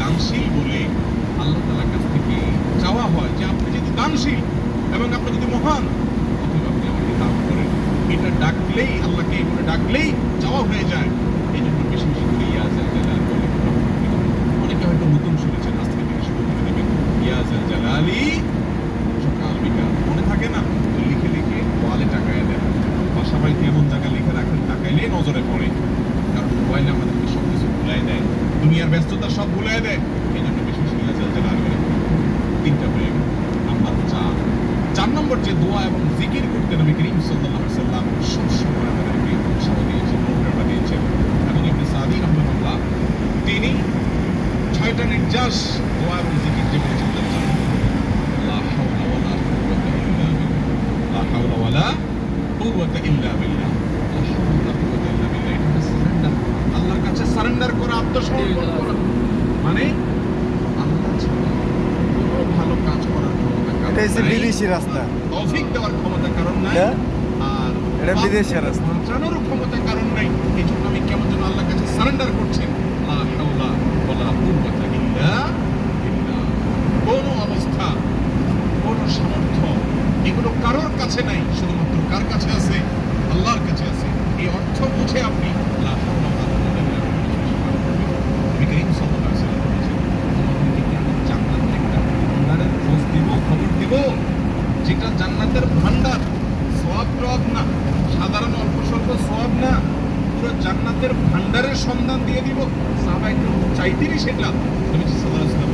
দানশীল বলে আল্লাহ তালার কাছ থেকে চাওয়া হয় যে আপনি যদি দানশীল এবং আপনি যদি মহান, অথবা আপনি আমাকে দান করেন, এটা ডাকলেই, আল্লাহকে এই বলে ডাকলেই চাওয়া হয়ে যায়। এই জন্য বেশি বেশি করে ইয়াজাল জালাল বলে অনেকে হয়তো নতুন শুনেছেন আজকে থেকে শুরু করে দেবেন ইয়াজাল জালালি সকাল বিকাল, মনে থাকে না? লিখে লিখে ওয়ালে টাকায় দেন। বাসা এমন জায়গা লিখে রাখেন টাকাইলে নজরে পড়ে। কারণ মোবাইল আমাদেরকে সব কিছু ভুলাই দেয়। দুনিয়ার ব্যস্ততা সব ভুলাই দেয়। এই জন্য বেশি ইয়াজাল জালাল তিনটা হয়ে গেল। নাম্বার চার চার নম্বর যে দোয়া এবং জিকির করতে নবী করিম আলাইহি সাল্লাম সবসময় আমাদেরকে উৎসাহ দিয়েছেন প্রেরণা দিয়েছেন। এবং ইবনে সাদি তিনি ছয়টা নির্যাস দোয়া এবং জিকির যে বলেছেন তার বিল্লাহ। লা হাওলা ওয়ালা কুওয়াতা ইল্লা বিল্লাহ লা হাওলা ওয়ালা কুওয়াতা ইল্লা বিল্লাহ এটা হচ্ছে সারেন্ডার আল্লাহর কাছে সারেন্ডার করা আত্মসমর্পণ করা। মানে আল্লাহ ছাড়া কোনো ভালো কাজ করার ক্ষমতা এটা হচ্ছে বিদেশি রাস্তা। তৌফিক দেওয়ার ক্ষমতা কারণ নাই। আর এটা বিদেশি রাস্তা। জানার ক্ষমতা কারণ নাই। এই জন্য আমি কেমন যেন আল্লাহর কাছে সারেন্ডার করছি লা হাওলা ওয়ালা কুওয়াতা ইল্লা বিল্লাহ কোনো অবস্থা কোনো সামর্থ্য এগুলো কারোর কাছে নাই শুধুমাত্র কার কাছে আছে আল্লাহর কাছে আছে এই অর্থ বুঝে আপনি লা হাওলা ওয়ালা কুওয়াতা ইল্লা বিল্লাহ নবী করিম সাল্লাল্লাহু আলাইহি ওয়াসাল্লাম বলেছেন তোমাদেরকে আমি জান্নাতের একটা ভান্ডারের খোঁজ দিব খবর দিব যেটা জান্নাতের ভান্ডার। সব রব না। সাধারণ অল্প স্বল্প সব না। পুরো জান্নাতের ভান্ডারের সন্ধান দিয়ে দিব। সাহাবাই তো চাইতেনই সেটা। নবী সাল্লাল্লাহু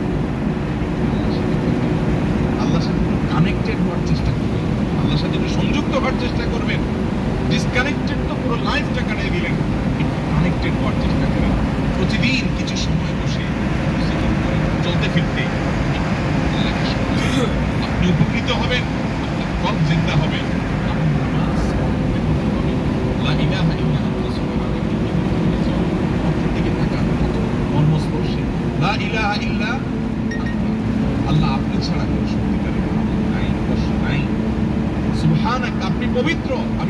কানেক্টেড হওয়ার চেষ্টা করবেন। আল্লাহর সাথে সংযুক্ত হওয়ার চেষ্টা করবেন। ডিসকানেক্টেড তো পুরো লাইফটা কাটিয়ে দিলেন। কানেক্টেড হওয়ার চেষ্টা করেন। প্রতিদিন কিছু সময় বসে চলতে ফিরতে। আপনি উপকৃত হবেন, আপনার কল জিন্দা হবে আপনার নামাজ কবুল হবে। সুবহানাক আপনি পবিত্র আমি